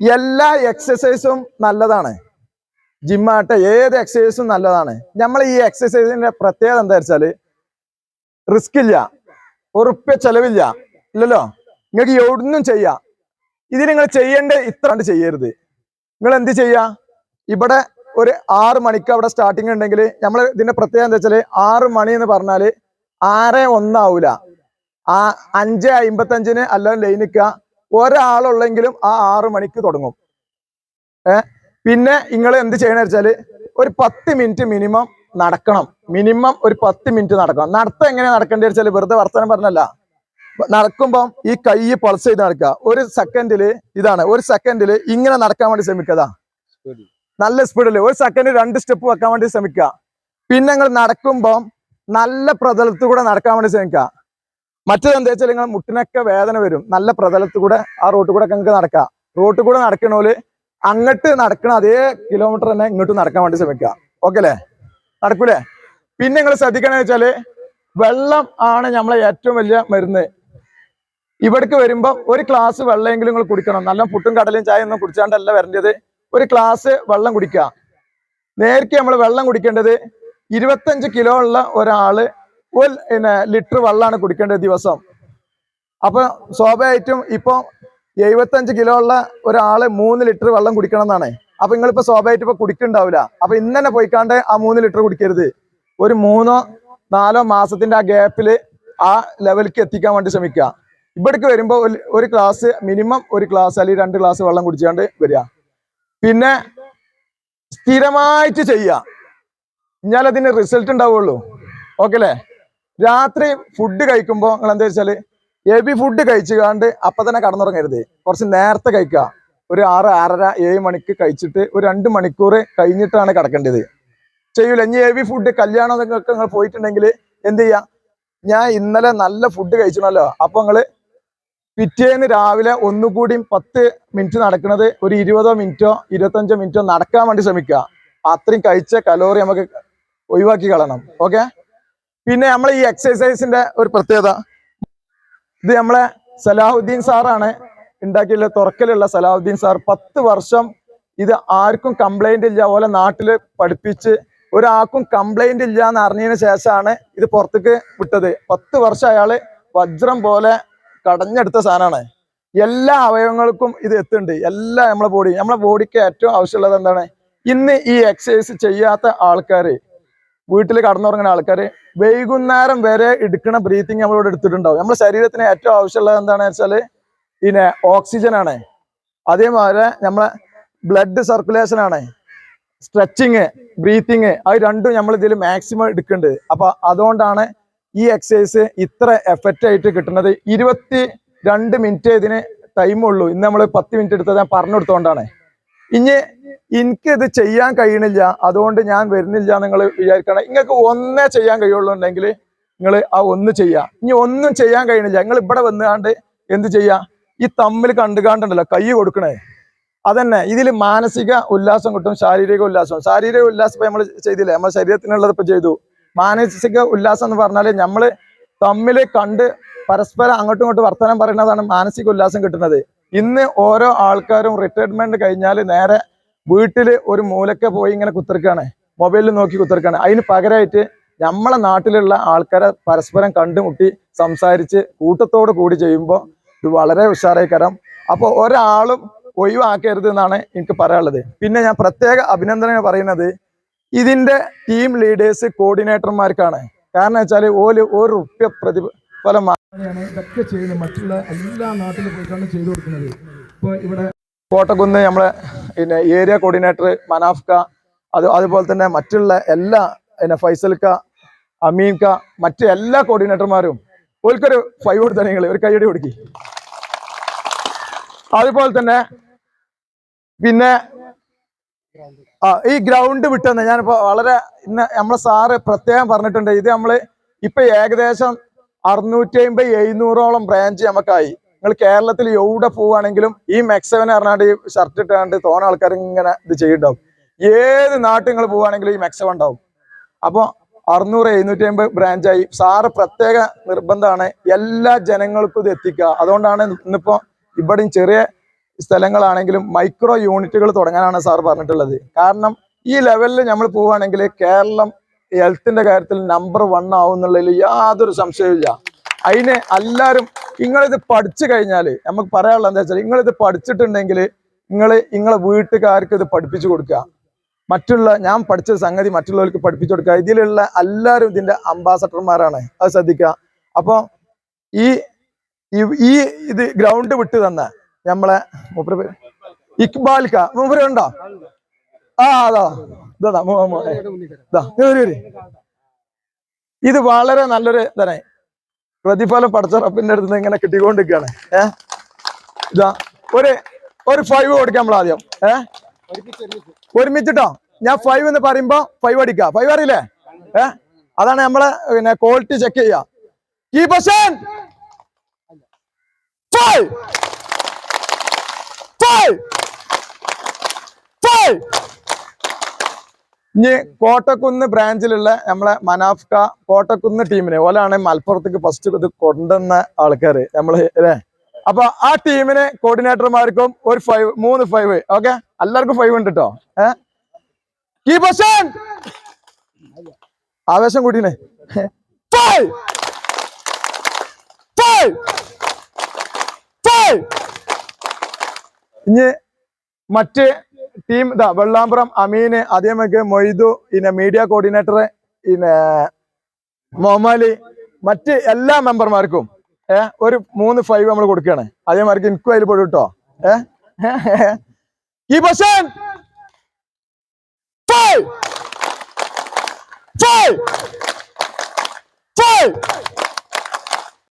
എല്ലാ എക്സസൈസും നല്ലതാണ്. ജിമ്മാട്ടെ ഏത് എക്സസൈസും നല്ലതാണ്. നമ്മൾ ഈ എക്സസൈസിന്റെ പ്രത്യേകത എന്താ വെച്ചാൽ റിസ്ക് ഇല്ല. ഉറുപ്പ്യ ചെലവില്ല. ഇല്ലല്ലോ? നിങ്ങൾക്ക് എവിടുന്നും ചെയ്യാം. ഇത് നിങ്ങൾ ചെയ്യേണ്ട ഇത്ര ചെയ്യരുത്. നിങ്ങൾ എന്ത് ചെയ്യാ? ഇവിടെ ഒരു ആറ് മണിക്ക് അവിടെ സ്റ്റാർട്ടിങ് ഉണ്ടെങ്കിൽ നമ്മൾ ഇതിന്റെ പ്രത്യേകത എന്താ വെച്ചാൽ ആറ് മണി എന്ന് പറഞ്ഞാൽ ആറ് ഒന്നാവൂല. ആ അഞ്ച് അമ്പത്തഞ്ചിന് അല്ലാതെ ലൈനിക്ക ഒരാളുള്ളെങ്കിലും ആ ആറു മണിക്ക് തുടങ്ങും. ഏ? പിന്നെ നിങ്ങൾ എന്ത് ചെയ്യണ വെച്ചാൽ ഒരു പത്ത് മിനിറ്റ് മിനിമം നടക്കണം. മിനിമം ഒരു പത്ത് മിനിറ്റ് നടക്കണം. നടത്തം എങ്ങനെ നടക്കേണ്ടി വെച്ചാൽ വെറുതെ വർത്തമാനം പറഞ്ഞല്ല. നടക്കുമ്പം ഈ കൈ പൾസ് ചെയ്ത് നടക്കുക. ഒരു സെക്കൻഡിൽ ഇതാണ്. ഒരു സെക്കൻഡിൽ ഇങ്ങനെ നടക്കാൻ വേണ്ടി ശ്രമിക്കുക. നല്ല സ്പീഡിൽ ഒരു സെക്കൻഡിൽ രണ്ട് സ്റ്റെപ്പ് വെക്കാൻ വേണ്ടി ശ്രമിക്കുക. പിന്നെ നിങ്ങൾ നടക്കുമ്പം നല്ല പ്രതലത്തിൽ കൂടെ നടക്കാൻ വേണ്ടി ശ്രമിക്കുക. മറ്റേത് എന്താ വെച്ചാൽ നിങ്ങൾ മുട്ടിനൊക്കെ വേദന വരും. നല്ല പ്രതലത്തിൽ കൂടെ ആ റോട്ടിൽ കൂടെ നിങ്ങൾക്ക് നടക്കാം. റോട്ടിൽ കൂടെ നടക്കണോൽ അങ്ങോട്ട് നടക്കണ അതേ കിലോമീറ്റർ തന്നെ ഇങ്ങോട്ട് നടക്കാൻ വേണ്ടി ശ്രമിക്കുക. ഓക്കെ അല്ലേ? നടക്കൂലേ? പിന്നെ നിങ്ങൾ ശ്രദ്ധിക്കണമെന്ന് വെച്ചാൽ വെള്ളം ആണ് നമ്മളെ ഏറ്റവും വലിയ മരുന്ന്. ഇവിടേക്ക് വരുമ്പോൾ ഒരു ഗ്ലാസ് വെള്ളമെങ്കിലും നിങ്ങൾ കുടിക്കണം. നല്ല പുട്ടും കടലയും ചായ ഒന്നും കുടിച്ചാണ്ടല്ല വരേണ്ടത്. ഒരു ഗ്ലാസ് വെള്ളം കുടിക്കുക. നേരത്തെ നമ്മൾ വെള്ളം കുടിക്കേണ്ടത് ഇരുപത്തഞ്ച് കിലോ ഉള്ള ഒരാൾ ഒരു പിന്നെ ലിറ്റർ വെള്ളമാണ് കുടിക്കേണ്ടത് ദിവസം. അപ്പൊ സ്വാഭാവികമായിട്ടും ഇപ്പൊ എഴുപത്തഞ്ച് കിലോ ഉള്ള ഒരാൾ മൂന്ന് ലിറ്റർ വെള്ളം കുടിക്കണം എന്നാണ് അപ്പൊ നിങ്ങളിപ്പോ സ്വാഭാവികമായിട്ട് ഇപ്പൊ കുടിക്കണ്ടാവില്ല. അപ്പൊ ഇന്ന് പോയിക്കാണ്ട് ആ മൂന്ന് ലിറ്റർ കുടിക്കരുത്. ഒരു മൂന്നോ നാലോ മാസത്തിന്റെ ആ ഗ്യാപ്പിൽ ആ ലെവലിലേക്ക് എത്തിക്കാൻ വേണ്ടി ശ്രമിക്കുക. ഇവിടേക്ക് വരുമ്പോൾ ഒരു- ക്ലാസ് മിനിമം ഒരു ക്ലാസ് അല്ലെങ്കിൽ രണ്ട് ക്ലാസ് വെള്ളം കുടിച്ചാണ്ട് വരിക. പിന്നെ സ്ഥിരമായിട്ട് ചെയ്യുക. എന്നാലതിന് റിസൾട്ട് ഉണ്ടാവുള്ളൂ. ഓക്കെ അല്ലേ? രാത്രി ഫുഡ് കഴിക്കുമ്പോൾ നിങ്ങൾ എന്താ വെച്ചാൽ ഹെവി ഫുഡ് കഴിച്ചുകാണ്ട് അപ്പൊ തന്നെ കടന്നുറങ്ങരുത്. കുറച്ച് നേരത്തെ കഴിക്കുക. ഒരു ആറ് ആറര ഏഴ് മണിക്ക് കഴിച്ചിട്ട് ഒരു രണ്ട് മണിക്കൂർ കഴിഞ്ഞിട്ടാണ് കിടക്കേണ്ടത്. ചെയ്യൂല. ഇനി ഹെവി ഫുഡ് കല്യാണം ഒക്കെ നിങ്ങൾ പോയിട്ടുണ്ടെങ്കിൽ എന്ത് ചെയ്യാ? ഞാൻ ഇന്നലെ നല്ല ഫുഡ് കഴിച്ചണല്ലോ അപ്പൊ നിങ്ങൾ പിറ്റേന്ന് രാവിലെ ഒന്നുകൂടിയും പത്ത് മിനിറ്റ് നടക്കുന്നത് ഒരു ഇരുപതോ മിനിറ്റോ ഇരുപത്തഞ്ചോ മിനിറ്റോ നടക്കാൻ വേണ്ടി ശ്രമിക്കുക. അത്രയും കഴിച്ച കലോറി നമുക്ക് ഒഴിവാക്കി കളണം ഓക്കെ പിന്നെ നമ്മളെ ഈ എക്സസൈസിന്റെ ഒരു പ്രത്യേകത. ഇത് നമ്മളെ സലാഹുദ്ദീൻ സാറാണ് ഉണ്ടാക്കിയുള്ള തുറക്കലുള്ള സലാഹുദ്ദീൻ സാർ. പത്ത് വർഷം ഇത് ആർക്കും കംപ്ലൈന്റ് ഇല്ല. പോലെ നാട്ടിൽ പഠിപ്പിച്ച് ഒരാൾക്കും കംപ്ലൈന്റ് ഇല്ല എന്ന് അറിഞ്ഞതിന് ശേഷമാണ് ഇത് പുറത്തേക്ക് വിട്ടത്. പത്ത് വർഷം അയാൾ വജ്രം പോലെ കടഞ്ഞെടുത്ത സാധനമാണ്. എല്ലാ അവയവങ്ങൾക്കും ഇത് എത്തുന്നുണ്ട്. എല്ലാ നമ്മളെ ബോഡി നമ്മളെ ബോഡിക്ക് ഏറ്റവും ആവശ്യമുള്ളത് എന്താണ്? ഇന്ന് ഈ എക്സസൈസ് ചെയ്യാത്ത ആൾക്കാര് വീട്ടിൽ കടന്നുറങ്ങുന്ന ആൾക്കാർ വൈകുന്നേരം വരെ എടുക്കുന്ന ബ്രീത്തിങ് നമ്മളിവിടെ എടുത്തിട്ടുണ്ടാവും. നമ്മുടെ ശരീരത്തിന് ഏറ്റവും ആവശ്യമുള്ളത് എന്താണെന്ന് വെച്ചാൽ പിന്നെ ഓക്സിജൻ ആണ്. അതേമാതിരി നമ്മളെ ബ്ലഡ് സർക്കുലേഷൻ ആണ്. സ്ട്രെച്ചിങ് ബ്രീത്തിങ് അത് രണ്ടും നമ്മൾ ഇതിൽ മാക്സിമം എടുക്കുന്നുണ്ട്. അപ്പൊ അതുകൊണ്ടാണ് ഈ എക്സസൈസ് ഇത്ര എഫക്റ്റ് ആയിട്ട് കിട്ടുന്നത്. ഇരുപത്തി രണ്ട് മിനിറ്റ് ഇതിന് ടൈമുള്ളൂ ഇന്ന് നമ്മൾ പത്ത് മിനിറ്റ് എടുത്തത് ഞാൻ പറഞ്ഞു കൊടുത്തോണ്ടാണ് ഇനി എനിക്ക് ഇത് ചെയ്യാൻ കഴിയണില്ല. അതുകൊണ്ട് ഞാൻ വരുന്നില്ല നിങ്ങൾ വിചാരിക്കണം. നിങ്ങൾക്ക് ഒന്നേ ചെയ്യാൻ കഴിയുള്ളൂ ഉണ്ടെങ്കിൽ നിങ്ങൾ ആ ഒന്ന് ചെയ്യാം. ഇനി ഒന്നും ചെയ്യാൻ കഴിയണില്ല. നിങ്ങൾ ഇവിടെ വന്നുകാണ്ട് എന്ത് ചെയ്യാം? ഈ തമ്മിൽ കണ്ടുകാണ്ടുണ്ടല്ലോ കൈ കൊടുക്കണേ. അതന്നെ ഇതിൽ മാനസിക ഉല്ലാസം കിട്ടും ശാരീരിക ഉല്ലാസം. ശാരീരിക ഉല്ലാസം നമ്മൾ ചെയ്തില്ലേ? നമ്മുടെ ശരീരത്തിനുള്ളത് ഇപ്പൊ ചെയ്തു. മാനസിക ഉല്ലാസം എന്ന് പറഞ്ഞാൽ നമ്മൾ തമ്മിൽ കണ്ട് പരസ്പരം അങ്ങോട്ടും ഇങ്ങോട്ടും വർത്തമാനം പറയുന്നതാണ് മാനസിക ഉല്ലാസം കിട്ടുന്നത്. ഇന്ന് ഓരോ ആൾക്കാരും റിട്ടയർമെന്റ് കഴിഞ്ഞാൽ നേരെ വീട്ടിൽ ഒരു മൂലക്കെ പോയി ഇങ്ങനെ കുത്തിർക്കാണ്. മൊബൈലിൽ നോക്കി കുത്തിർക്കാണ്. അതിന് പകരമായിട്ട് നമ്മളെ നാട്ടിലുള്ള ആൾക്കാരെ പരസ്പരം കണ്ടുമുട്ടി സംസാരിച്ച് കൂട്ടത്തോട് കൂടി ചെയ്യുമ്പോൾ ഇത് വളരെ ഉഷാറായി. കരം അപ്പോൾ ഒരാളും ഒഴിവാക്കരുത് എന്നാണ് എനിക്ക് പറയാനുള്ളത്. പിന്നെ ഞാൻ പ്രത്യേക അഭിനന്ദനങ്ങൾ പറയുന്നത് ഇതിന്റെ ടീം ലീഡേഴ്സ് കോർഡിനേറ്റർമാർക്കാണ് കാരണം വെച്ചാൽ ഓൽ ഒരു റുപ്യ പ്രതിഫലം മാറിയാണ് ഇതൊക്കെ ചെയ്യുന്നത് മറ്റുള്ള എല്ലാ നാട്ടിലും പോയിട്ടാണ് ചെയ്തു കൊടുക്കുന്നത്. ഇപ്പോൾ ഇവിടെ കോട്ടക്കുന്ന് നമ്മളെ പിന്നെ ഏരിയ കോർഡിനേറ്റർ മനാഫ്ക അത് അതുപോലെ തന്നെ മറ്റുള്ള എല്ലാ പിന്നെ ഫൈസൽക്ക അമീൻക്ക മറ്റ് എല്ലാ കോർഡിനേറ്റർമാരും ഓൽക്കൊരു ഫൈവ് കൊടുത്ത നിങ്ങൾ ഒരു കൈയടി കൊടുക്കി. അതുപോലെ തന്നെ പിന്നെ ആ ഈ ഗ്രൗണ്ട് വിട്ടെന്ന് ഞാനിപ്പോ വളരെ ഇന്ന് നമ്മളെ സാറ് പ്രത്യേകം പറഞ്ഞിട്ടുണ്ട്. ഇത് നമ്മൾ ഇപ്പൊ ഏകദേശം അറുന്നൂറ്റി അമ്പത് എഴുന്നൂറോളം ബ്രാഞ്ച് നമുക്കായി. നിങ്ങൾ കേരളത്തിൽ എവിടെ പോവുകയാണെങ്കിലും ഈ മെക്സവൻ അറിഞ്ഞാണ്ട് ഈ ഷർട്ട് ഇട്ടാണ്ട് തോന്ന ആൾക്കാർ ഇങ്ങനെ ഇത് ചെയ്യുന്നുണ്ടാവും ഏത് നാട്ടിൽ നിങ്ങൾ പോവുകയാണെങ്കിലും ഈ മെക്സവൻ ഉണ്ടാവും. അപ്പോൾ അറുന്നൂറ് എഴുന്നൂറ്റി അമ്പത് ബ്രാഞ്ചായി സാറ് പ്രത്യേക നിർബന്ധമാണ് എല്ലാ ജനങ്ങൾക്കും ഇത് എത്തിക്കുക. അതുകൊണ്ടാണ് ഇന്നിപ്പോ ഇവിടെയും ചെറിയ സ്ഥലങ്ങളാണെങ്കിലും മൈക്രോ യൂണിറ്റുകൾ തുടങ്ങാനാണ് സാർ പറഞ്ഞിട്ടുള്ളത്. കാരണം ഈ ലെവലിൽ നമ്മൾ പോവുകയാണെങ്കിൽ കേരളം ഹെൽത്തിന്റെ കാര്യത്തിൽ നമ്പർ വൺ ആവും എന്നുള്ളതിൽ യാതൊരു സംശയവുമില്ല. അതിന് എല്ലാവരും നിങ്ങളിത് പഠിച്ചു കഴിഞ്ഞാൽ നമുക്ക് പറയാനുള്ളത് എന്താ വെച്ചാൽ നിങ്ങളിത് പഠിച്ചിട്ടുണ്ടെങ്കിൽ നിങ്ങൾ നിങ്ങളെ വീട്ടുകാർക്ക് ഇത് പഠിപ്പിച്ചു കൊടുക്കുക. മറ്റുള്ള ഞാൻ പഠിച്ച സംഗതി മറ്റുള്ളവർക്ക് പഠിപ്പിച്ചു കൊടുക്കുക. ഇതിലുള്ള എല്ലാവരും ഇതിന്റെ അംബാസഡർമാരാണ് അത് ശ്രദ്ധിക്കുക. അപ്പോൾ ഈ ഈ- ഇത് ഗ്രൗണ്ട് വിട്ട് തന്ന നമ്മളെ പേര് മൂപ്പര് ഉണ്ടോ ഇതാ ഇതാ വളരെ നല്ലൊരു ഇതാണ്. പ്രതിഫലം പഠിച്ച റബ്ബിന്റെ അടുത്ത് നിന്ന് ഇങ്ങനെ കിട്ടിക്കൊണ്ടിരിക്കുകയാണ്. ഏഹ് ഇതാ ഒരു ഒരു ഫൈവ് കൊടുക്കാം നമ്മൾ ആദ്യം. ഏ? ഒരുമിച്ചിട്ടോ? ഞാൻ ഫൈവ് എന്ന് പറയുമ്പോ ഫൈവ് അടിക്കാം. ഫൈവ് അറിയില്ലേ? ഏ? അതാണ് നമ്മളെ പിന്നെ ക്വാളിറ്റി ചെക്ക് ചെയ്യുക. ഈ പശൻ ഫൈവ് ഫൈവ് ഫൈവ് ഇനി കോട്ടക്കുന്ന് ബ്രാഞ്ചിലുള്ള നമ്മളെ മനാഫ്ക കോട്ടക്കുന്ന് ടീമിനെ ഓലാണ് മലപ്പുറത്തേക്ക് ഫസ്റ്റ് ഇത് കൊണ്ടുവന്ന ആൾക്കാര് നമ്മൾ അല്ലേ? അപ്പൊ ആ ടീമിന് കോർഡിനേറ്റർമാർക്കും ഒരു ഫൈവ് മൂന്ന് ഫൈവ് ഓക്കെ എല്ലാവർക്കും ഫൈവ് ഉണ്ട് കേട്ടോ ഏഹ് ആവേശം കൂട്ടിനെ ഫൈവ് ഫൈവ് ഫൈവ് ഇനി മറ്റ് ടീം ഇതാ വെള്ളാമ്പുറം അമീന് അതേമക്ക് മൊയ്തു പിന്നെ മീഡിയ കോർഡിനേറ്റർ പിന്നെ മൊഹമ്മലി മറ്റ് എല്ലാ മെമ്പർമാർക്കും ഏ ഒരു മൂന്ന് ഫൈവ് നമ്മൾ കൊടുക്കുകയാണ് അതേമാർക്ക് എനിക്കും അതിൽ പോയി കേട്ടോ ഏ ഈ ഫൈവ് ഫൈവ്